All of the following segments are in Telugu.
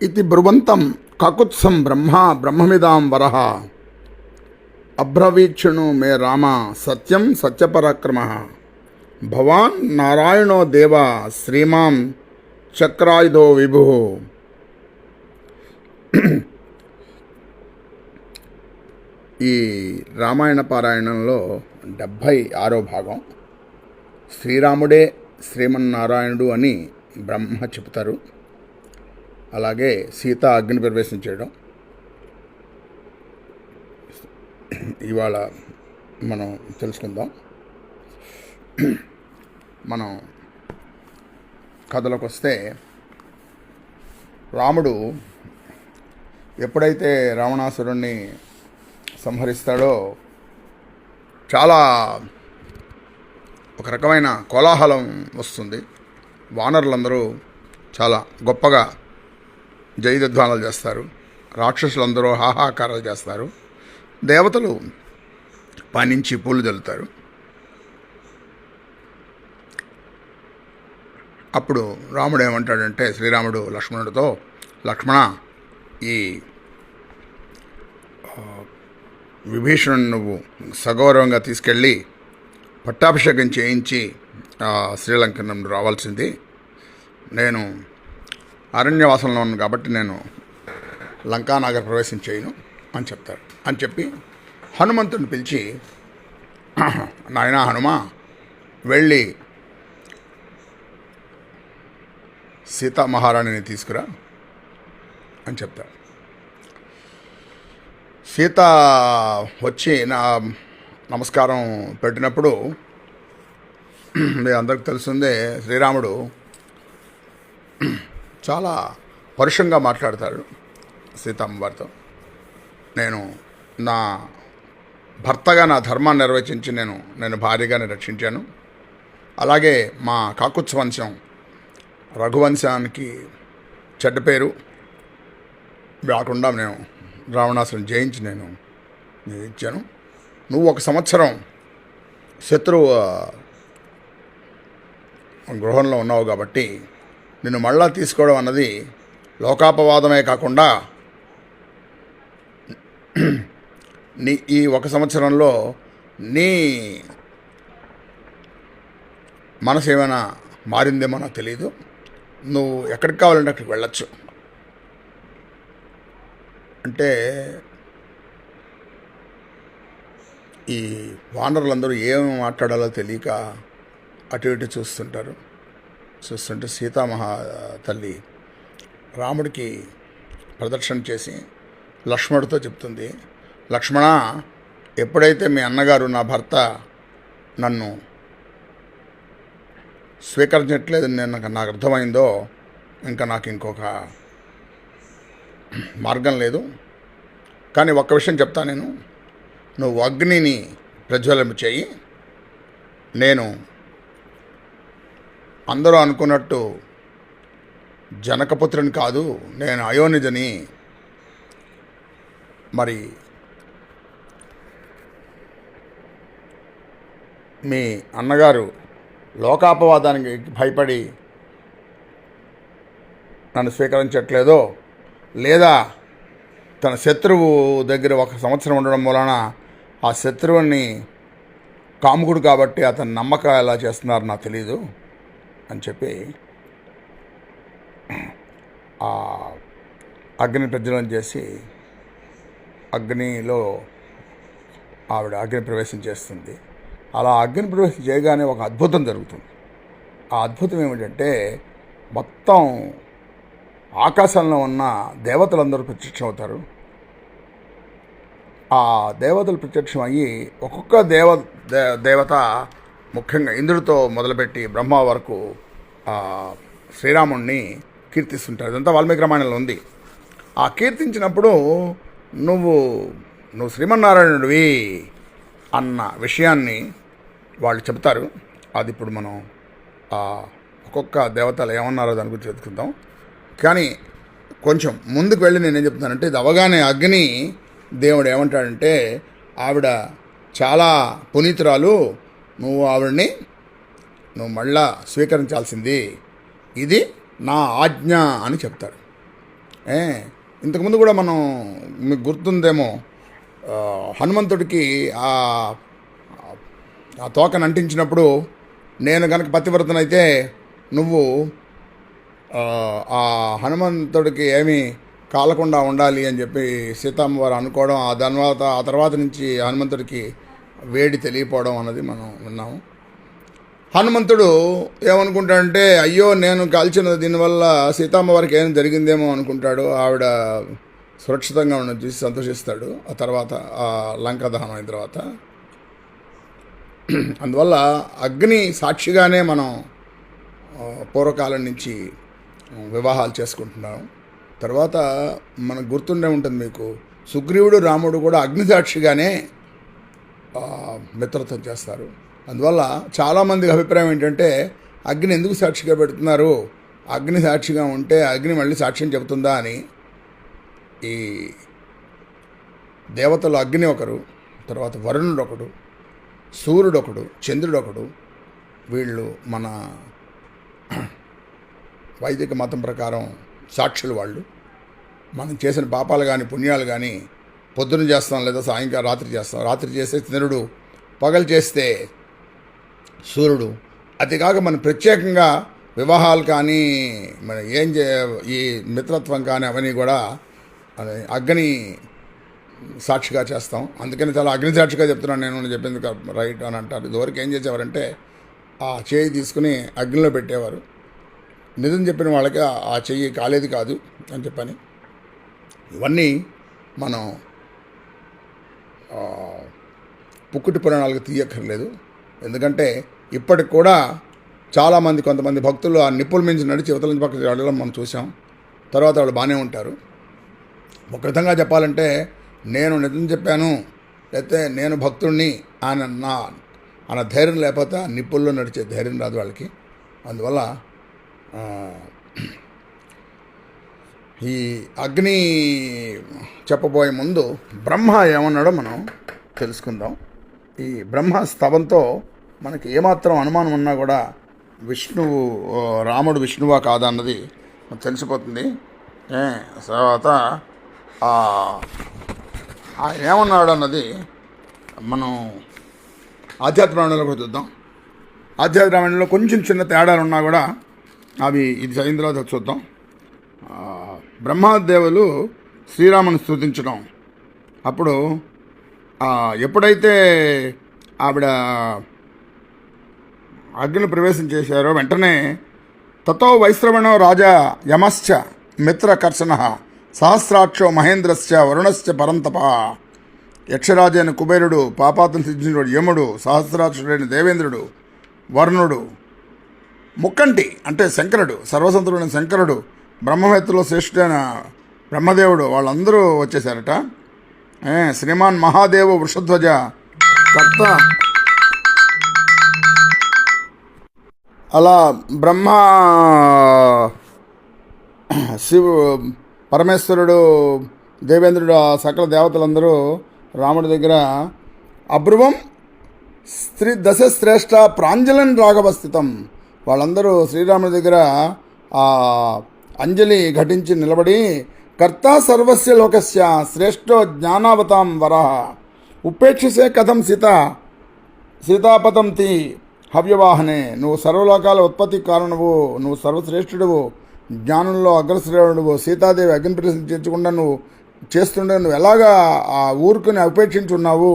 ఇది బ్రువంతం కకుత్సం బ్రహ్మ బ్రహ్మమిదాం వరహ అబ్రవీక్షణు మే రామ సత్యం సత్యపరాక్రమ భవాన్ నారాయణో దేవ శ్రీమాం చక్రాయుధో విభు ఈ రామాయణ పారాయణంలో డెబ్భై ఆరో భాగం శ్రీరాముడే శ్రీమన్నారాయణుడు అని బ్రహ్మ చెబుతారు. అలాగే సీత అగ్ని ప్రవేశం చేయడం. ఇవాళ మనం తెలుసుకుందాం. మనం కథలోకి వస్తే రాముడు ఎప్పుడైతే రావణాసురుణ్ణి సంహరిస్తాడో చాలా ఒక రకమైన కోలాహలం వస్తుంది. వానరులందరూ చాలా గొప్పగా జయధ్వానాలు చేస్తారు. రాక్షసులందరూ హాహాకారాలు చేస్తారు. దేవతలు పనించి పూలు జల్లుతారు. అప్పుడు రాముడు ఏమంటాడంటే శ్రీరాముడు లక్ష్మణుడితో లక్ష్మణ ఈ విభీషణుడు నువ్వు సగౌరవంగా తీసుకెళ్ళి పట్టాభిషేకం చేయించి ఆ, శ్రీలంక నుండి రావాల్సింది. నేను అరణ్యవాసంలో ఉన్నాను కాబట్టి నేను లంకానగర్ ప్రవేశం చేయను అని చెప్తాడు అని చెప్పి హనుమంతుడిని పిలిచి నాయనా హనుమ వెళ్ళి సీతా మహారాణిని తీసుకురా అని చెప్తాడు సీత వచ్చి నా నమస్కారం పెట్టినప్పుడు మీ అందరికి తెలిసిందే శ్రీరాముడు చాలా పరుషంగా మాట్లాడతాడు సీతమ్మవారితో నేను నా భర్తగా నా ధర్మాన్ని నిర్వచించి నేను నేను భార్యగానే రక్షించాను. అలాగే మా కాకుత్స వంశం రఘువంశానికి చెడ్డ పేరు. రాకుండా నేను రావణాసురం జయించి నేను ఇచ్చాను. నువ్వు ఒక సంవత్సరం శత్రువు గృహంలో ఉన్నావు కాబట్టి నిన్ను మళ్ళా తీసుకోవడం అన్నది లోకాపవాదమే కాకుండా నీ ఈ ఒక సంవత్సరంలో నీ మనసు ఏమైనా మారిందేమో నాకు తెలియదు నువ్వు ఎక్కడికి కావాలంటే అక్కడికి వెళ్ళొచ్చు. అంటే ఈ వానరులందరూ ఏం మాట్లాడాలో తెలియక అటు ఇటు చూస్తుంటారు. చూస్తుంటే సీతామహా తల్లి రాముడికి ప్రదర్శన చేసి లక్ష్మణుడితో చెప్తుంది లక్ష్మణ ఎప్పుడైతే మీ అన్నగారు నా భర్త నన్ను స్వీకరించట్లేదు నేను నాకు నాకు అర్థమైందో ఇంకా నాకు ఇంకొక మార్గం లేదు. కానీ ఒక్క విషయం చెప్తా నేను. నువ్వు అగ్నిని ప్రజ్వలింప చేయి. నేను అందరూ అనుకున్నట్టు జనకపుత్రుని కాదు నేను అయోనిజని. మరి మీ అన్నగారు లోకాపవాదానికి భయపడి నన్ను స్వీకరించట్లేదో లేదా తన శత్రువు దగ్గర ఒక సంవత్సరం ఉండడం వలన ఆ శత్రువుని కాముకుడు కాబట్టి అతని నమ్మకం ఎలా చేస్తున్నారు నాకు తెలియదు చెప్పి ఆ అగ్ని ప్రజ్వలన చేసి అగ్నిలో ఆవిడ అగ్ని ప్రవేశం చేస్తుంది. అలా అగ్ని ప్రవేశం చేయగానే ఒక అద్భుతం జరుగుతుంది. ఆ అద్భుతం ఏమిటంటే మొత్తం ఆకాశంలో ఉన్న దేవతలందరూ ప్రత్యక్షం అవుతారు. ఆ దేవతలు ప్రత్యక్షం అయ్యి ఒక్కొక్క దేవ దేవత ముఖ్యంగా ఇంద్రుడితో మొదలుపెట్టి బ్రహ్మ వరకు శ్రీరాముణ్ణి కీర్తిస్తుంటారు. ఇదంతా వాల్మీకి రామాయణంలో ఉంది. ఆ కీర్తించినప్పుడు నువ్వు నువ్వు శ్రీమన్నారాయణుడివి అన్న విషయాన్ని వాళ్ళు చెప్తారు అది ఇప్పుడు మనం ఒక్కొక్క దేవతలు ఏమన్నారో దాని గురించి వెతుకుందాం. కానీ కొంచెం ముందుకు వెళ్ళి నేనేం చెప్తానంటే ఇది అవగానే అగ్ని దేవుడు ఏమంటాడంటే ఆవిడ చాలా పునీతురాలు నువ్వు ఆవిడ్ని నువ్వు మళ్ళా స్వీకరించాల్సింది. ఇది నా ఆజ్ఞ అని చెప్తాడు ఏ ఇంతకుముందు కూడా మనం మీకు గుర్తుందేమో హనుమంతుడికి ఆ ఆ తోకను అంటించినప్పుడు నేను కనుక పతివ్రతనైతే నువ్వు ఆ, హనుమంతుడికి ఏమీ కాలకుండా ఉండాలి అని చెప్పి సీతమ్మవారు అనుకోవడం ఆ తర్వాత ఆ తర్వాత నుంచి హనుమంతుడికి వేడి తెలియపోవడం అన్నది మనం విన్నాము. హనుమంతుడు ఏమనుకుంటాడంటే అయ్యో నేను కాల్చిన దీనివల్ల సీతమ్మ వారికి ఏం జరిగిందేమో అనుకుంటాడు. ఆవిడ సురక్షితంగా ఉన్న చూసి సంతోషిస్తాడు. ఆ తర్వాత ఆ లంక దహనం అయిన తర్వాత. అందువల్ల అగ్ని సాక్షిగానే మనం పూర్వకాలం నుంచి వివాహాలు చేసుకుంటున్నాం తర్వాత మనకు గుర్తుండే ఉంటుంది మీకు సుగ్రీవుడు రాముడు కూడా అగ్ని సాక్షిగానే మిత్రత్వం చేస్తారు. అందువల్ల చాలామంది అభిప్రాయం ఏంటంటే అగ్ని ఎందుకు సాక్షిగా పెడుతున్నారు? అగ్ని సాక్షిగా ఉంటే అగ్ని మళ్ళీ సాక్ష్యం చెబుతుందా అని. ఈ దేవతలు అగ్ని ఒకరు తర్వాత వరుణుడు ఒకడు సూర్యుడు ఒకడు చంద్రుడు ఒకడు వీళ్ళు మన వైదిక మతం ప్రకారం సాక్షులు వాళ్ళు. మనం చేసిన పాపాలు కానీ పుణ్యాలు కానీ పొద్దున చేస్తాం లేదా సాయంకాలం రాత్రి చేస్తాం. రాత్రి చేస్తే చంద్రుడు పగలు చేస్తే సూర్యుడు. అది కాక మనం ప్రత్యేకంగా వివాహాలు కానీ మన ఏం చే ఈ మిత్రత్వం కానీ అవన్నీ కూడా అగ్ని సాక్షిగా చేస్తాం. అందుకని చాలా అగ్ని సాక్షిగా చెప్తున్నాను నేను చెప్పింది రైట్ అని అంటారు. ఇదివరకు ఏం చేసేవారంటే ఆ చేయి తీసుకుని అగ్నిలో పెట్టేవారు. నిజం చెప్పిన వాళ్ళకి ఆ- చెయ్యి కాలేదు కాదు అని చెప్పని. ఇవన్నీ మనం పుక్కుటి పురాణాలకు తీయక్కర్లేదు. ఎందుకంటే ఇప్పటికి కూడా చాలామంది కొంతమంది భక్తులు ఆ నిప్పుల మించి నడిచి ఇవతల నుంచి పక్కకి వెళ్ళడం మనం చూసాం తర్వాత వాళ్ళు బాగానే ఉంటారు. ఒక విధంగా చెప్పాలంటే నేను నిజం చెప్పాను లేకపోతే నేను భక్తుడిని ఆయన నా ఆయన ధైర్యం లేకపోతే నిప్పుల్లో నడిచే ధైర్యం రాదు వాళ్ళకి. అందువల్ల ఈ అగ్ని చెప్పబోయే ముందు బ్రహ్మ ఏమన్నాడో మనం తెలుసుకుందాం. ఈ బ్రహ్మ స్తవంతో మనకి ఏమాత్రం అనుమానం ఉన్నా కూడా విష్ణువు రాముడు విష్ణువా కాదా అన్నది తెలిసిపోతుంది. తర్వాత ఆయన ఏమన్నాడు అన్నది మనం ఆధ్యాత్మికంలో కూడా చూద్దాం. ఆధ్యాత్మికంలో కొంచెం చిన్న తేడాలు ఉన్నా కూడా అవి ఇది అయిన తర్వాత చూద్దాం. బ్రహ్మదేవులు శ్రీరాముని స్థుతించడం అప్పుడు ఎప్పుడైతే ఆవిడ అగ్ని ప్రవేశం చేశారో వెంటనే తతో వైశ్రవణో రాజా యమశ్చ మిత్రకర్షణ సహస్రాక్షో మహేంద్రశ్చ వరుణశ్చ పరంతప యక్షరాజైన కుబేరుడు పాపాతం సిద్ధించుడు యముడు సహస్రాక్షుడైన దేవేంద్రుడు వరుణుడు ముక్కంటి అంటే శంకరుడు సర్వసంతుడైన శంకరుడు బ్రహ్మవేత్తలో శ్రేష్ఠుడైన బ్రహ్మదేవుడు వాళ్ళందరూ వచ్చేసారట శ్రీమాన్ మహాదేవ వృషధ్వజ కర్త. అలా బ్రహ్మ శివు పరమేశ్వరుడు దేవేంద్రుడు ఆ సకల దేవతలందరూ రాముడి దగ్గర అబ్రువం స్త్రీ దశ శ్రేష్ఠ ప్రాంజలన్ రాఘవస్థితం వాళ్ళందరూ శ్రీరాముడి దగ్గర అంజలి ఘటించి నిలబడి కర్త సర్వస్య లోకస్య శ్రేష్టో జ్ఞానావతాం వర. ఉపేక్షసే కథం సీత సీతాపతంతి హవ్యవాహనే. నువ్వు సర్వలోకాల ఉత్పత్తి కారణవు నువ్వు సర్వశ్రేష్ఠుడువు జ్ఞానంలో అగ్రశ్రేణుడువు. సీతాదేవి అగ్ని ప్రసిద్ధి చేర్చకుండా నువ్వు చేస్తుండే నువ్వు ఎలాగా ఆ ఊరుకుని ఉపేక్షించున్నావు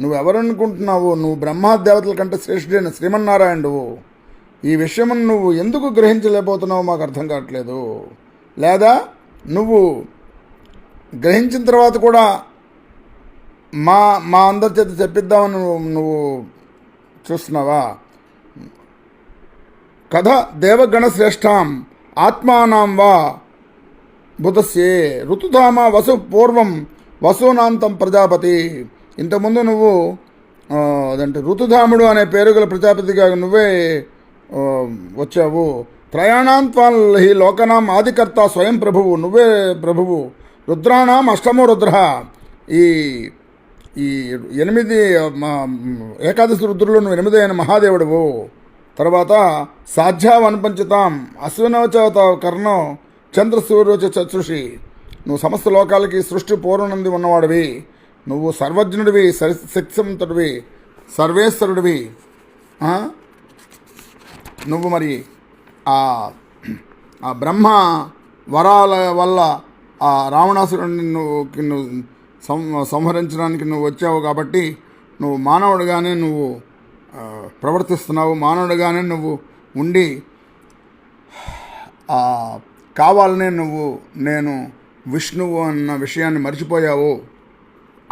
నువ్వు ఎవరనుకుంటున్నావు నువ్వు బ్రహ్మాదేవతల కంటే శ్రేష్ఠుడైన శ్రీమన్నారాయణుడువు. ఈ విషయం నువ్వు ఎందుకు గ్రహించలేకపోతున్నావో మాకు అర్థం కావట్లేదు. లేదా నువ్వు గ్రహించిన తర్వాత కూడా మా మా అందరి చేత చెప్పిద్దామని నువ్వు నువ్వు చూస్తున్నావా? కథ దేవగణ శ్రేష్టాం ఆత్మానాం వా బుధస్యే ఋతుధామ వసు పూర్వం వసూనాంతం ప్రజాపతి. ఇంతకుముందు నువ్వు అదంటే ఋతుధాముడు అనే పేరు గల ప్రజాపతిగా నువ్వే వచ్చావు. త్రయాణాంత్వాల్ హి లోకనాం ఆదికర్త స్వయం ప్రభువు నువ్వే ప్రభువు. రుద్రాణం అష్టమో రుద్ర. ఈ ఈ ఎనిమిది ఏకాదశి రుద్రులు నువ్వు ఎనిమిది అయిన మహాదేవుడువు. తర్వాత సాధ్యా వనపంచితాం అశ్వినవచవత కర్ణం చంద్రసూర్యోచ చతుషి నువ్వు సమస్త లోకాలకి సృష్టి పూర్వనంది ఉన్నవాడివి. నువ్వు సర్వజ్ఞుడివి సరి- శక్తివంతుడివి సర్వేశ్వరుడివి. నువ్వు మరి ఆ బ్రహ్మ వరాల వల్ల ఆ రావణాసురుడిని నువ్వు నువ్వు సం సంహరించడానికి నువ్వు వచ్చావు కాబట్టి నువ్వు మానవుడిగానే నువ్వు ప్రవర్తిస్తున్నావు. మానవుడిగానే నువ్వు ఉండి ఆ, కావాలనే నువ్వు నేను విష్ణువు అన్న విషయాన్ని మర్చిపోయావు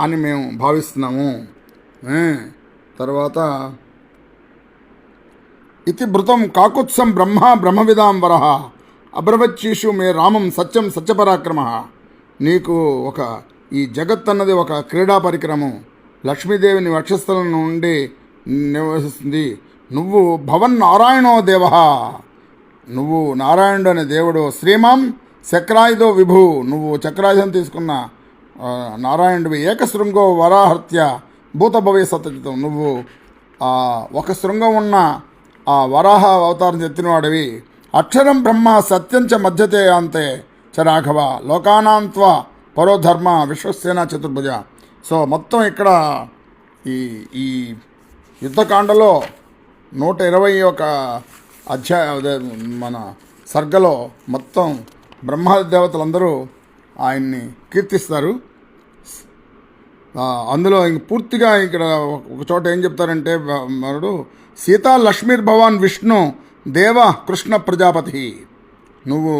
అని మేము భావిస్తున్నాము. తర్వాత ఇతి భృతం కాకుత్సం బ్రహ్మ బ్రహ్మవిదాం వరహ అబ్రవచ్చీషు మే రామం సత్యం సత్యపరాక్రమ నీకు ఒక ఈ జగత్ అన్నది ఒక క్రీడా పరికరము। లక్ష్మీదేవిని వక్షస్థలం నుండి నివసిస్తుంది। నువ్వు భవన్ నారాయణో దేవ। నువ్వు నారాయణుడు అనే దేవుడు శ్రీమాం చక్రాయుధో విభు। నువ్వు చక్రాయుధం తీసుకున్న నారాయణుడివి ఏకశృంగో వరాహత్య భూత భవ్య సతజితం నువ్వు ఒక శృంగం ఉన్న ఆ వరాహ అవతారం ఎత్తినవాడివి అక్షరం బ్రహ్మ సత్యంచ మధ్యతే అంతే చ రాఘవ లోకానాంత్వ పరోధర్మ విశ్వసేన చతుర్భుజ. సో మొత్తం ఇక్కడ ఈ ఈ యుద్ధకాండలో నూట ఇరవై ఒక అధ్యాయ అదే మన సర్గలో మొత్తం బ్రహ్మాది దేవతలందరూ ఆయన్ని కీర్తిస్తారు. అందులో ఇంక పూర్తిగా ఇక్కడ ఒక చోట ఏం చెప్తారంటే మరుడు సీతా లక్ష్మీర్ భవాన్ విష్ణు దేవ కృష్ణ ప్రజాపతి. నువ్వు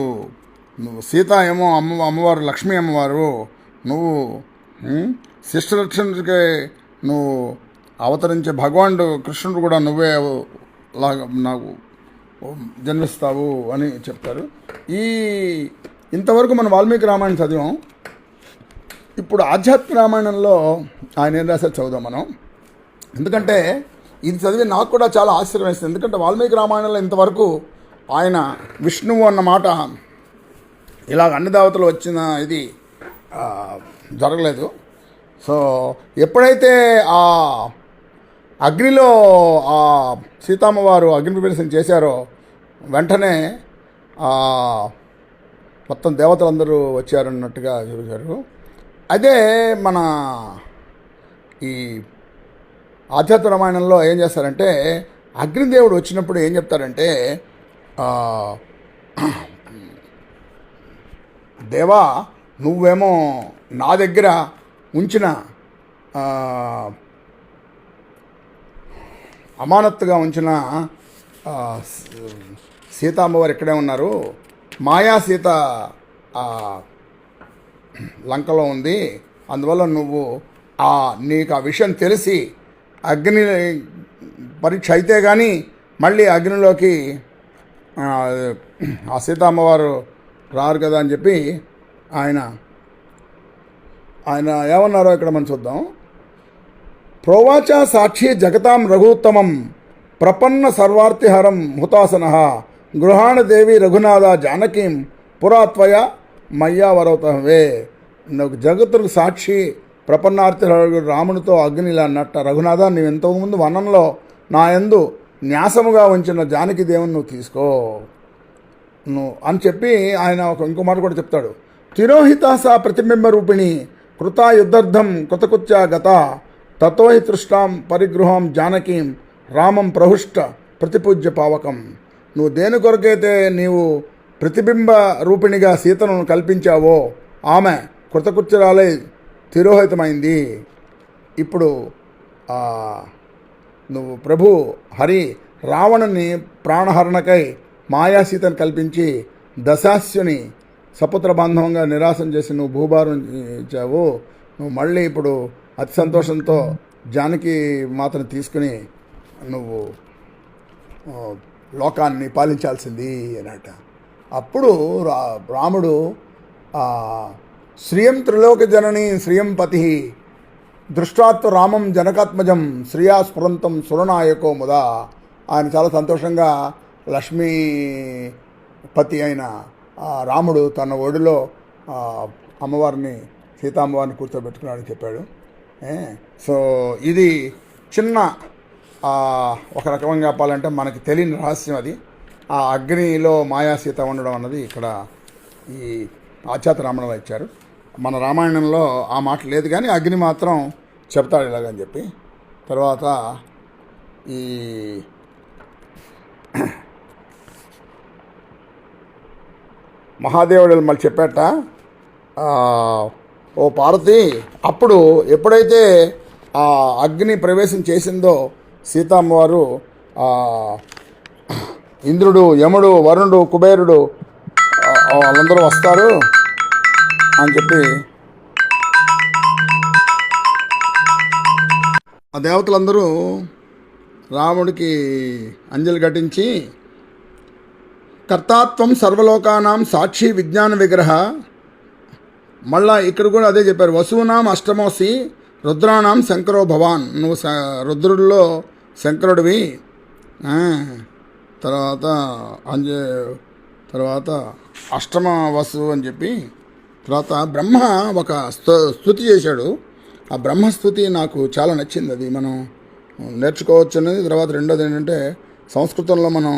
నువ్వు సీత ఏమో అమ్మ అమ్మవారు లక్ష్మీ అమ్మవారు. నువ్వు ఉమ్, శిష్టరక్షణకి నువ్వు అవతరించే భగవానుడు కృష్ణుడు కూడా నువ్వే లాగా నాకు జన్మిస్తావు అని చెప్తారు. ఈ ఇంతవరకు మనం వాల్మీకి రామాయణం చదివాం. ఇప్పుడు ఆధ్యాత్మిక రామాయణంలో ఆయన ఏం రాశారు చదువుదాం మనం. ఎందుకంటే ఇది చదివి నాకు కూడా చాలా ఆశ్చర్యం వేస్తుంది. ఎందుకంటే వాల్మీకి రామాయణంలో ఇంతవరకు ఆయన విష్ణువు అన్న మాట ఇలాగ అన్ని దేవతలు వచ్చిన ఇది జరగలేదు. సో ఎప్పుడైతే ఆ అగ్నిలో ఆ సీతమ్మవారు అగ్ని ప్రవేశం చేశారో వెంటనే మొత్తం దేవతలందరూ వచ్చారన్నట్టుగా చూశారు. అదే మన ఈ ఆధ్యాత్మ రామాయణంలో ఏం చేస్తారంటే అగ్నిదేవుడు వచ్చినప్పుడు ఏం చెప్తారంటే దేవా నువ్వేమో నా దగ్గర ఉంచిన అమానత్తుగా ఉంచిన సీతాంబవారు అమ్మవారు ఇక్కడే ఉన్నారు? మాయా సీత లంకలో ఉంది. అందువల్ల నువ్వు ఆ నీకు ఆ విషయం తెలిసి అగ్ని పరీక్ష అయితే కానీ మళ్ళీ అగ్నిలోకి ఆ, సీతమ్మవారు రారు కదా అని చెప్పి ఆయన ఆయన ఏమన్నారో ఇక్కడ మనం చూద్దాం. ప్రోవాచ సాక్షి జగతాం రఘుత్తమం ప్రపన్న సర్వార్థిహరం హుతాసన గృహాణ దేవి రఘునాథ జానకీం పురాత్వయ మయ్యావరవతవే నాకు జగత్తుకు సాక్షి ప్రపన్నార్తి రామునితో అగ్నిలా అన్నట్ట రఘునాథ నీవు ఇంతకుముందు వనంలో నా యందు న్యాసముగా ఉంచిన జానకి దేవుని నువ్వు తీసుకో. నువ్వు అని చెప్పి ఆయన ఒక ఇంకో మాట కూడా చెప్తాడు. తిరోహిత ప్రతిబింబ రూపిణి కృత యుద్ధార్థం కృతకుత్య గత తతోహి తృష్టాం పరిగృహం జానకీం రామం ప్రహుష్ట ప్రతిపూజ్య పావకం. నువ్వు దేని కొరకైతే నీవు ప్రతిబింబ రూపిణిగా సీతను కల్పించావో ఆమె కృతకృత్యురాలై తిరోహితమైంది. ఇప్పుడు నువ్వు ప్రభు హరి రావణుని ప్రాణహరణకై మాయాసీతను కల్పించి దశాస్యుని సపుత్ర బాంధవంగా నిరాశం చేసి నువ్వు భూభారం ఇచ్చావు. నువ్వు మళ్ళీ ఇప్పుడు అతి సంతోషంతో జానకి మాతను తీసుకుని నువ్వు లోకాన్ని పాలించాల్సింది అన్నట అప్పుడు రా రాముడు శ్రియం త్రిలోక జనని శ్రియం పతి. దృష్టాత్వ రామం జనకాత్మజం శ్రియా స్ఫురంతం సురనాయకో ముదా. ఆయన చాలా సంతోషంగా లక్ష్మీపతి అయిన రాముడు తన ఒడిలో అమ్మవారిని సీతామ్మవారిని కూర్చోబెట్టుకున్నాడని చెప్పాడు. సో ఇది చిన్న ఒక రకంగా చెప్పాలంటే మనకి తెలియని రహస్యం అది. ఆ అగ్నిలో మాయా సీత ఉండడం అన్నది ఇక్కడ ఈ ఆచాత రామాయణంలో ఇచ్చారు. మన రామాయణంలో ఆ మాట లేదు కానీ అగ్ని మాత్రం చెప్తాడు ఇలాగని చెప్పి. తర్వాత ఈ మహాదేవుడు మళ్ళీ చెప్పాట ఓ పార్వతి అప్పుడు ఎప్పుడైతే ఆ అగ్ని ప్రవేశం చేసిందో సీతమ్మవారు ఇంద్రుడు యముడు వరుణుడు కుబేరుడు వాళ్ళందరూ వస్తారు. అని చెప్పి ఆ దేవతలందరూ రాముడికి అంజలి ఘటించి కర్తాత్వం సర్వలోకానాం సాక్షి విజ్ఞాన విగ్రహ. మళ్ళా ఇక్కడ కూడా అదే చెప్పారు వసువునాం అష్టమోసి రుద్రానాం శంకరో భవాన్. నువ్వు రుద్రుల్లో శంకరుడివి. తర్వాత అంజ తర్వాత అష్టమ వసు అని చెప్పి తర్వాత బ్రహ్మ ఒక స్తు స్థుతి చేశాడు. ఆ బ్రహ్మస్థుతి నాకు చాలా నచ్చింది. అది మనం నేర్చుకోవచ్చు అనేది తర్వాత రెండోది ఏంటంటే సంస్కృతంలో మనం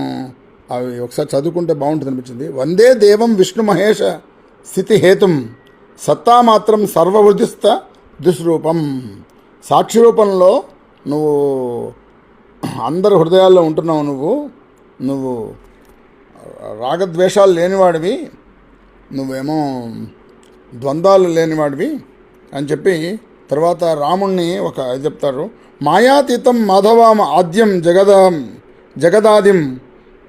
అవి ఒకసారి చదువుకుంటే బాగుంటుంది అనిపించింది వందే దేవం విష్ణు మహేష స్థితి హేతుం సత్తా మాత్రం సర్వవృద్ధిస్త దుస్రూపం. సాక్షి రూపంలో నువ్వు అందరి హృదయాల్లో ఉంటున్నావు నువ్వు. నువ్వు రాగద్వేషాలు లేనివాడివి. నువ్వేమో ద్వంద్వాలు లేనివాడివి అని చెప్పి తర్వాత రాముణ్ణి ఒక ఇది చెప్తారు. మాయాతీతం మాధవామ ఆద్యం జగదాం జగదాదిం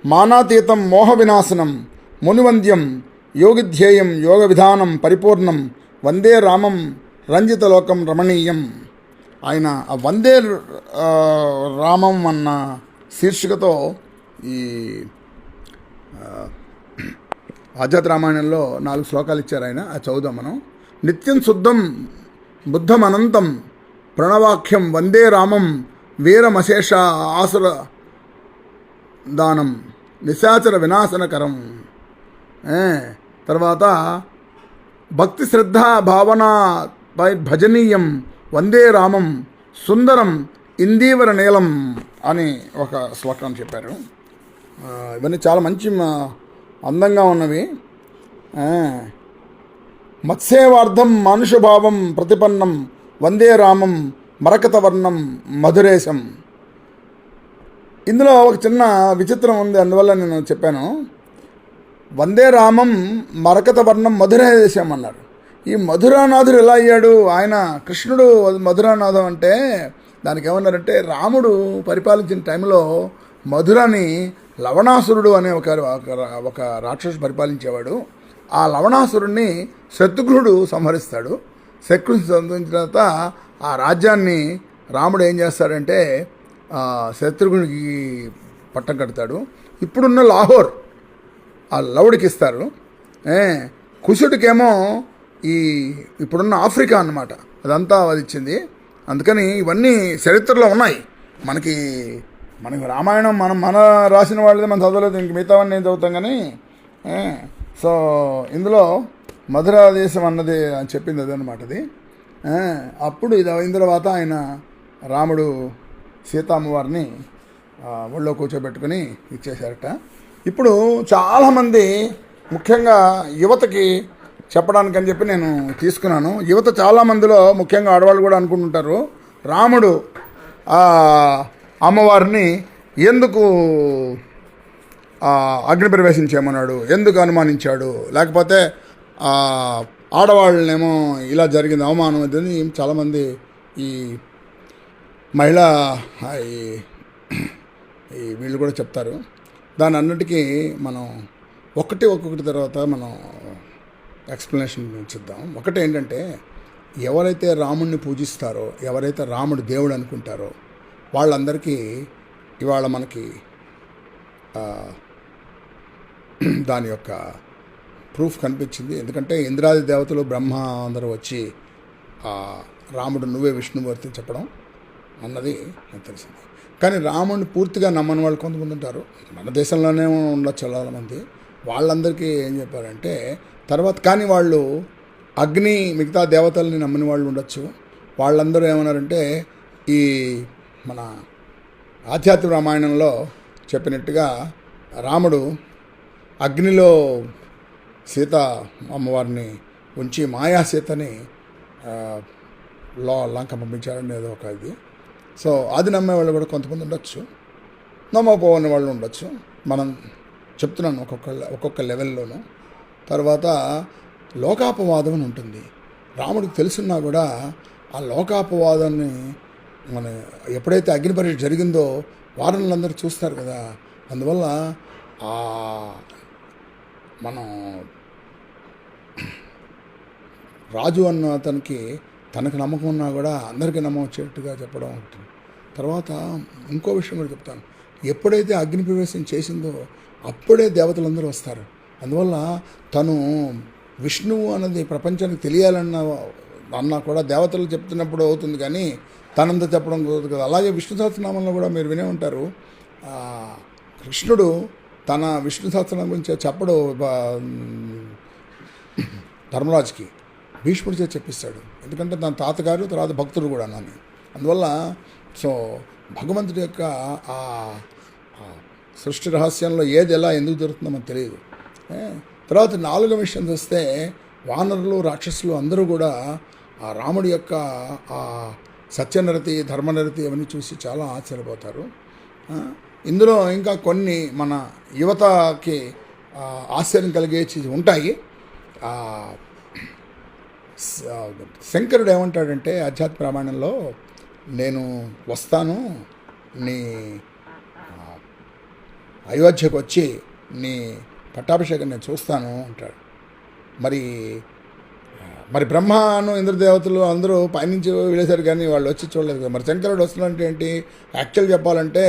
మానాతీతం మోహ వినాశనం మునివంద్యం యోగిధ్యేయం యోగ విధానం పరిపూర్ణం వందే రామం రంజితలోకం రమణీయం. ఆయన ఆ వందే రామం అన్న శీర్షికతో ఈ ఆజాద్ రామాయణంలో నాలుగు శ్లోకాలు ఇచ్చారు ఆయన ఆ చదువుదాం మనం. నిత్యం శుద్ధం బుద్ధమనంతం ప్రణవాక్యం ప్రణవాఖ్యం వందే రామం వీరమశేష ఆసుర దానం నిశాచర వినాశనకరం. తర్వాత భక్తి శ్రద్ధ భావన భజనీయం వందే రామం సుందరం ఇందీవర నీలం అని ఒక శ్లోకం చెప్పారు. ఇవన్నీ చాలా మంచి అందంగా ఉన్నవి. మత్స్యవార్థం మత్స్యేవార్థం మానుషభావం ప్రతిపన్నం వందే రామం మరకత వర్ణం మధురేశం. ఇందులో ఒక చిన్న విచిత్రం ఉంది అందువల్ల నేను చెప్పాను. వందే రామం మరకత వర్ణం మధురేశం అన్నారు. ఈ మధురానాథుడు ఎలా అయ్యాడు? ఆయన కృష్ణుడు మధురానాథం అంటే దానికి ఏమన్నారంటే రాముడు పరిపాలించిన టైంలో మధురాని లవణాసురుడు అనే ఒక ఒక- రాక్షసు పరిపాలించేవాడు. ఆ లవణాసురుడిని శత్రుఘ్నుడు సంహరిస్తాడు. శత్రుని సంహరించిన తర్వాత ఆ రాజ్యాన్ని రాముడు ఏం చేస్తాడంటే ఆ, శత్రుఘ్నుడికి పట్టం కడతాడు. ఇప్పుడున్న లాహోర్ ఆ లవుడికి ఇస్తారు. ఏ, కుశుడికేమో ఈ ఇప్పుడున్న ఆఫ్రికా అన్నమాట. అదంతా అది ఇచ్చింది అందుకని ఇవన్నీ చరిత్రలో ఉన్నాయి. మనకి మనకు రామాయణం మనం మన రాసిన వాళ్ళది మనం చదవలేదు ఇంక మిగతావన్నీ నేను చదువుతాం కానీ సో ఇందులో మధుర దేశం అన్నది అని చెప్పింది అదనమాట అది. అప్పుడు ఇది అయిన తర్వాత ఆయన రాముడు సీతామ్మవారిని ఒళ్ళో కూర్చోబెట్టుకుని ఇచ్చేశారట ఇప్పుడు చాలామంది ముఖ్యంగా యువతకి చెప్పడానికని చెప్పి నేను తీసుకున్నాను. యువత చాలామందిలో ముఖ్యంగా ఆడవాళ్ళు కూడా అనుకుంటుంటారు. రాముడు అమ్మవారిని ఎందుకు అగ్నిప్రవేశం అగ్ని ప్రవేశం చేయమన్నాడు ఎందుకు అనుమానించాడు? లేకపోతే ఆడవాళ్ళనేమో ఇలా జరిగింది అవమానం అని చాలామంది ఈ మహిళా ఈ వీళ్ళు కూడా చెప్తారు. దాని అన్నిటికీ మనం ఒకటి ఒక్కొక్కటి తర్వాత మనం ఎక్స్ప్లెనేషన్ చూద్దాం. ఒకటి ఏంటంటే ఎవరైతే రాముడిని పూజిస్తారో ఎవరైతే రాముడు దేవుడు అనుకుంటారో వాళ్ళందరికీ ఇవాళ మనకి దాని యొక్క ప్రూఫ్ కనిపించింది. ఎందుకంటే ఇంద్రాది దేవతలు బ్రహ్మ అందరూ వచ్చి రాముడు నువ్వే విష్ణుమూర్తి చెప్పడం అన్నది నాకు తెలిసింది. కానీ రాముడిని పూర్తిగా నమ్మని వాళ్ళు కొంతమంది ఉంటారు. మన దేశంలోనే ఉండొచ్చు చాలామంది వాళ్ళందరికీ ఏం చెప్పారంటే తర్వాత కానీ వాళ్ళు అగ్ని మిగతా దేవతల్ని నమ్మని వాళ్ళు ఉండొచ్చు. వాళ్ళందరూ ఏమన్నారంటే ఈ మన ఆధ్యాత్మిక రామాయణంలో చెప్పినట్టుగా రాముడు అగ్నిలో సీత అమ్మవారిని ఉంచి మాయా సీతని లో లంక పంపించారని ఏదో ఒక ఇది. సో అది నమ్మే వాళ్ళు కూడా కొంతమంది ఉండొచ్చు. నమ్మకపోని వాళ్ళు ఉండొచ్చు. మనం చెప్తున్నాను ఒక్కొక్క ఒక్కొక్క లెవెల్లోనూ. తర్వాత లోకాపవాదం అని ఉంటుంది. రాముడికి తెలుసున్నా కూడా ఆ లోకాపవాదాన్ని మన ఎప్పుడైతే అగ్ని పరీక్ష జరిగిందో వారణలందరూ చూస్తారు కదా. అందువల్ల మనం రాజు అన్న అతనికి తనకు నమ్మకం ఉన్నా కూడా అందరికీ నమ్మకం వచ్చేట్టుగా చెప్పడం ఒకటి. తర్వాత ఇంకో విషయం కూడా చెప్తాను. ఎప్పుడైతే అగ్ని ప్రవేశం చేసిందో అప్పుడే దేవతలందరూ వస్తారు. అందువల్ల తను విష్ణువు అన్నది ప్రపంచానికి తెలియాలన్న అన్నా కూడా దేవతలు చెప్తున్నప్పుడు అవుతుంది కానీ తనంత చెప్పడం కుదరదు కదా. అలాగే విష్ణు సహస్రనామంలో కూడా మీరు వినే ఉంటారు. కృష్ణుడు తన విష్ణు సహస్రనామం గురించి చెప్పడు ధర్మరాజుకి. భీష్ముడి చేతి చెప్పిస్తాడు. ఎందుకంటే తన తాతగారు తర్వాత భక్తుడు కూడా నాని అందువల్ల సో భగవంతుడి యొక్క ఆ సృష్టి రహస్యంలో ఏది ఎలా ఎందుకు జరుగుతుందో మనకు తెలియదు. తర్వాత నాలుగో విషయం చూస్తే వానరులు రాక్షసులు అందరూ కూడా ఆ రాముడి యొక్క ఆ సత్యనరతి ధర్మనరతి అవన్నీ చూసి చాలా ఆశ్చర్యపోతారు. ఇందులో ఇంకా కొన్ని మన యువతకి ఆశ్చర్యం కలిగే చీ- ఉంటాయి శంకరుడు ఏమంటాడంటే ఆధ్యాత్మ ప్రమాణంలో నేను వస్తాను నీ అయోధ్యకు వచ్చి నీ పట్టాభిషేకం నేను చూస్తాను అంటాడు. మరి మరి బ్రహ్మను ఇంద్రదేవతలు అందరూ పైనుంచి వెళ్ళేశారు కానీ వాళ్ళు వచ్చి చూడలేదు కదా. మరి శంకరుడు వస్తున్నాడంటే ఏంటి? యాక్చువల్ చెప్పాలంటే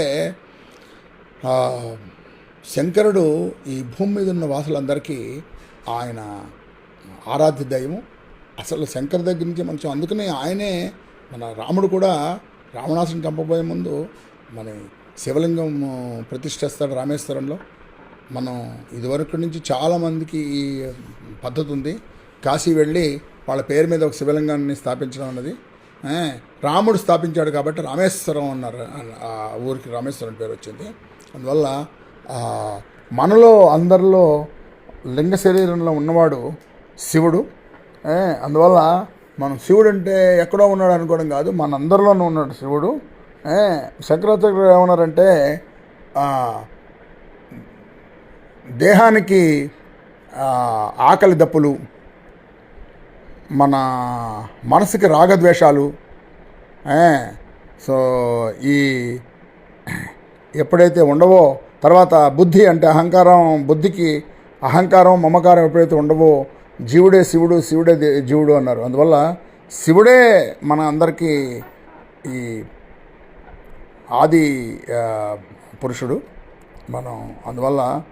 శంకరుడు ఈ భూమి మీద ఉన్న వాసులందరికీ ఆయన ఆరాధ్య దైవం అసలు శంకర్ దగ్గర నుంచి మంచి అందుకని ఆయనే మన రాముడు కూడా రావణాసుని చంపబోయే ముందు మన శివలింగం ప్రతిష్ఠిస్తాడు రామేశ్వరంలో. మనం ఇదివరకు నుంచి చాలామందికి ఈ పద్ధతి ఉంది. కాశీ వెళ్ళి వాళ్ళ పేరు మీద ఒక శివలింగాన్ని స్థాపించడం అన్నది. రాముడు స్థాపించాడు కాబట్టి రామేశ్వరం అన్నారు. ఆ ఊరికి రామేశ్వరం పేరు వచ్చింది. అందువల్ల మనలో అందరిలో లింగ శరీరంలో ఉన్నవాడు శివుడు. అందువల్ల మనం శివుడు అంటే ఎక్కడో ఉన్నాడు అనుకోవడం కాదు మన అందరిలోనూ ఉన్నాడు శివుడు. ఏ, శంకరాచార్యులు ఏమన్నారంటే దేహానికి ఆకలి దప్పులు మన మనసుకి రాగద్వేషాలు సో ఈ ఎప్పుడైతే ఉండవో తర్వాత బుద్ధి అంటే అహంకారం బుద్ధికి అహంకారం మమకారం ఎప్పుడైతే ఉండవో జీవుడే శివుడు శివుడే జీవుడు అన్నారు. అందువల్ల శివుడే మన అందరికీ ఈ ఆది పురుషుడు. మనం అందువల్ల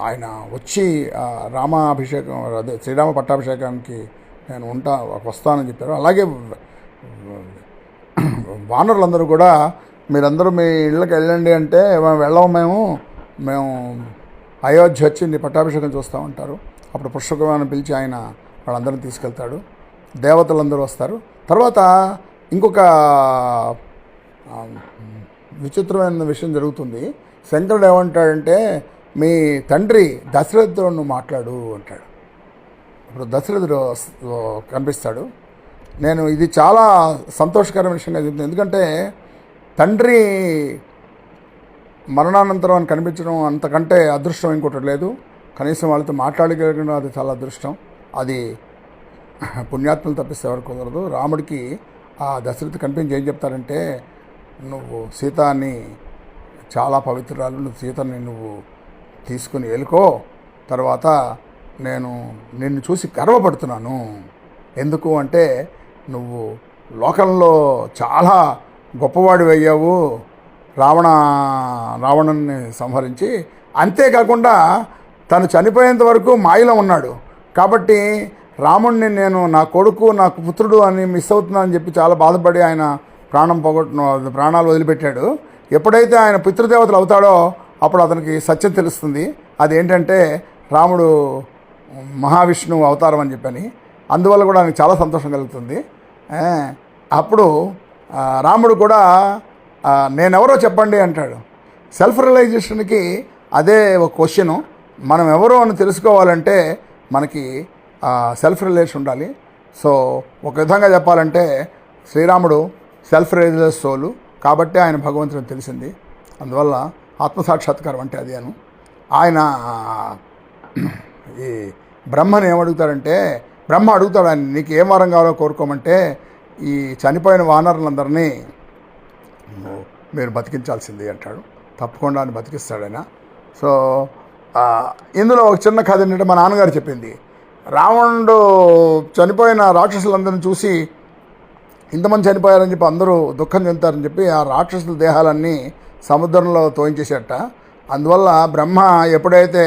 ఆయన వచ్చి రామాభిషేకం అదే శ్రీరామ పట్టాభిషేకానికి నేను ఉంటా వస్తానని చెప్పారు. అలాగే వానరులందరూ కూడా మీరందరూ మీ ఇళ్ళకి వెళ్ళండి అంటే "మేము వెళ్ళము మేము మేము అయోధ్య వచ్చింది పట్టాభిషేకం చూస్తూ ఉంటారు. అప్పుడు పుష్పకమాన్ని పిలిచి ఆయన వాళ్ళందరినీ తీసుకెళ్తాడు. దేవతలందరూ వస్తారు. తర్వాత ఇంకొక విచిత్రమైన విషయం జరుగుతుంది. శంకరుడు ఏమంటాడంటే మీ తండ్రి దశరథుడు మాట్లాడు అంటాడు. ఇప్పుడు దశరథుడు కనిపిస్తాడు. నేను ఇది చాలా సంతోషకరమైన విషయంగా చెప్తుంది ఎందుకంటే తండ్రి మరణానంతరం అని కనిపించడం అంతకంటే అదృష్టం ఇంకోటి లేదు. కనీసం వాళ్ళతో మాట్లాడగలగడం అది చాలా అదృష్టం. అది పుణ్యాత్మలు తప్పిస్తే ఎవరు కుదరదు. రాముడికి ఆ దశరథ కనిపించి ఏం చెప్తారంటే నువ్వు సీతాన్ని చాలా పవిత్రురాలు నువ్వు సీతని నువ్వు తీసుకుని వెళ్ళుకో. తర్వాత నేను నిన్ను చూసి గర్వపడుతున్నాను. ఎందుకు అంటే నువ్వు లోకంలో చాలా గొప్పవాడు అయ్యావు. రావణ రావణుని సంహరించి అంతేకాకుండా తను చనిపోయేంత వరకు మాయలో ఉన్నాడు. కాబట్టి రాముణ్ణి నేను నా కొడుకు నాకు పుత్రుడు అని మిస్ అవుతున్నానని చెప్పి చాలా బాధపడి ఆయన ప్రాణం పోగొట్టు ప్రాణాలు వదిలిపెట్టాడు. ఎప్పుడైతే ఆయన పితృదేవతలు అవుతాడో అప్పుడు అతనికి సత్యం తెలుస్తుంది. అదేంటంటే రాముడు మహావిష్ణువు అవతారం అని చెప్పని. అందువల్ల కూడా ఆయనకు చాలా సంతోషం కలుగుతుంది. అప్పుడు రాముడు కూడా నేనెవరో చెప్పండి అంటాడు. సెల్ఫ్ రియలైజేషన్కి అదే ఒక క్వశ్చను మనం ఎవరో అని తెలుసుకోవాలంటే మనకి సెల్ఫ్ రిలేషన్ ఉండాలి. సో ఒక విధంగా చెప్పాలంటే శ్రీరాముడు సెల్ఫ్ రియలైజ్ సోలు కాబట్టి ఆయన భగవంతుని తెలిసింది. అందువల్ల ఆత్మసాక్షాత్కారం అంటే అది అను. ఆయన ఈ బ్రహ్మని ఏమడుగుతాడంటే బ్రహ్మ అడుగుతాడు ఆయన నీకు ఏం వరం కావాలో కోరుకోమంటే ఈ చనిపోయిన వానరులందరినీ మీరు బతికించాల్సింది అంటాడు. తప్పకుండా అని బతికిస్తాడు ఆయన. సో ఇందులో ఒక చిన్న కథ ఏంటంటే మా నాన్నగారు చెప్పింది. రావణుడు చనిపోయిన రాక్షసులందరిని చూసి ఇంతమంది చనిపోయారని చెప్పి అందరూ దుఃఖం చెందుతారని చెప్పి ఆ రాక్షసుల దేహాలన్నీ సముద్రంలో తోయించేసేట అందువల్ల బ్రహ్మ ఎప్పుడైతే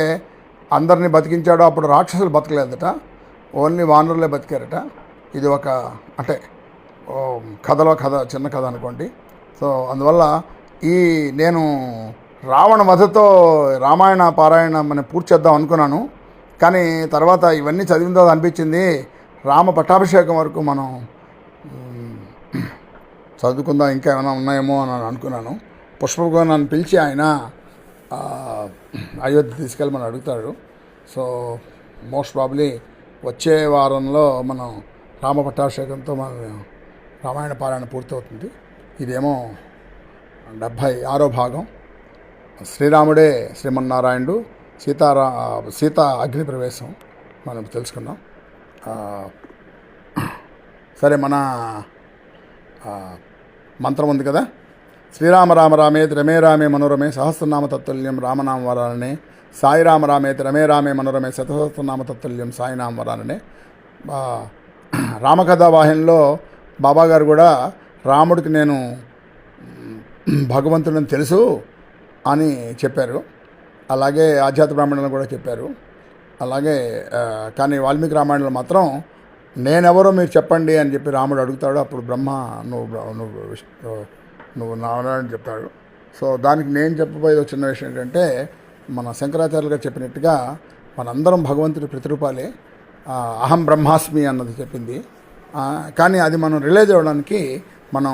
అందరినీ బతికించాడో అప్పుడు రాక్షసులు బతకలేదట. ఓన్లీ వానరులే బతికారట. ఇది ఒక అంటే ఓ కథలో కథ చిన్న కథ అనుకోండి. సో అందువల్ల ఈ నేను రావణ వధతో రామాయణ పారాయణం మనం పూర్తి చేద్దాం అనుకున్నాను. కానీ తర్వాత ఇవన్నీ చదివిన తర్వాత అనిపించింది రామ పట్టాభిషేకం వరకు మనం చదువుకుందాం ఇంకా ఏమైనా ఉన్నాయేమో అని అనుకున్నాను. పుష్పగా నన్ను పిలిచి ఆయన అయోధ్య తీసుకెళ్ళమని అడుగుతాడు. సో మోస్ట్ ప్రాబ్లీ వచ్చే వారంలో మనం రామ పట్టాభిషేకంతో మనం రామాయణ పారాయణ పూర్తవుతుంది. ఇదేమో డెబ్భై ఆరో భాగం. శ్రీరాముడే శ్రీమన్నారాయణుడు సీతారా సీత అగ్ని ప్రవేశం మనం తెలుసుకున్నాం. సరే మన మంత్రం ఉంది కదా? శ్రీరామ రామ రామేతి రమే రామే మనోరమే సహస్రనామ తత్తుల్యం రామనామ వరాలనే సాయి రామ రామేతి రమే రామే మనోరమే శతసహస్రనామ తత్తుల్యం సాయినామ వరాలనే. ఆ, రామకథా వాహినిలో బాబా గారు కూడా రాముడికి నేను భగవంతుడిని తెలుసు అని చెప్పారు. అలాగే ఆధ్యాత్మ బ్రాహ్మణులను కూడా చెప్పారు. అలాగే కానీ వాల్మీకి రామాయణంలో మాత్రం నేనెవరో మీరు చెప్పండి అని చెప్పి రాముడు అడుగుతాడు. అప్పుడు బ్రహ్మ నువ్వు నువ్వు నువ్వు నారాయణ చెప్తాడు. సో దానికి నేను చెప్పబోయేది ఒక చిన్న విషయం ఏంటంటే మన శంకరాచార్యులు గారు చెప్పినట్టుగా మనందరం భగవంతుడి ప్రతిరూపాలే. అహం బ్రహ్మాస్మి అన్నది చెప్పింది. కానీ అది మనం రిలైజ్ అవ్వడానికి మనం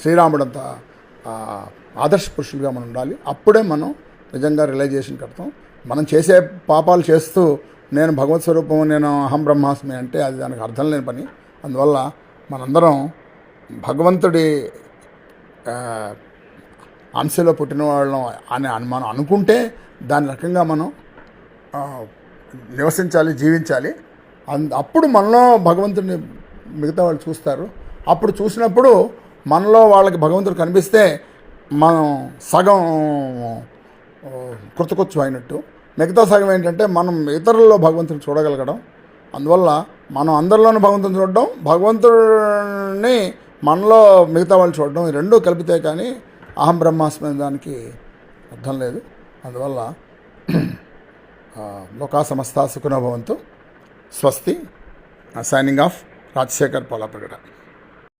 శ్రీరాముడంత ఆదర్శ పురుషులుగా మనం ఉండాలి. అప్పుడే మనం నిజంగా రిలైజేషన్ కడతాం. మనం చేసే పాపాలు చేస్తూ నేను భగవత్ స్వరూపం నేను అహం బ్రహ్మాస్మి అంటే అది దానికి అర్థం లేని పని. అందువల్ల మనందరం భగవంతుడి అంశలో పుట్టిన వాళ్ళం అని మనం అనుకుంటే దాని రకంగా మనం నివసించాలి జీవించాలి. అప్పుడు మనలో భగవంతుడిని మిగతా వాళ్ళు చూస్తారు. అప్పుడు చూసినప్పుడు మనలో వాళ్ళకి భగవంతుడు కనిపిస్తే మనం సగం కృతకొచ్చు అయినట్టు. మిగతా సగం ఏంటంటే మనం ఇతరుల్లో భగవంతుని చూడగలగడం. అందువల్ల మనం అందరిలోనూ భగవంతుని చూడడం భగవంతుడిని మనలో మిగతా వాళ్ళు చూడడం ఈ రెండూ కలిపితే కానీ అహం బ్రహ్మాస్మి దానికి అర్థం లేదు. అందువల్ల లోకా సమస్త సుఖనో భవంతు స్వస్తి సైనింగ్ ఆఫ్ రాజశేఖర్ పొలప్రగడ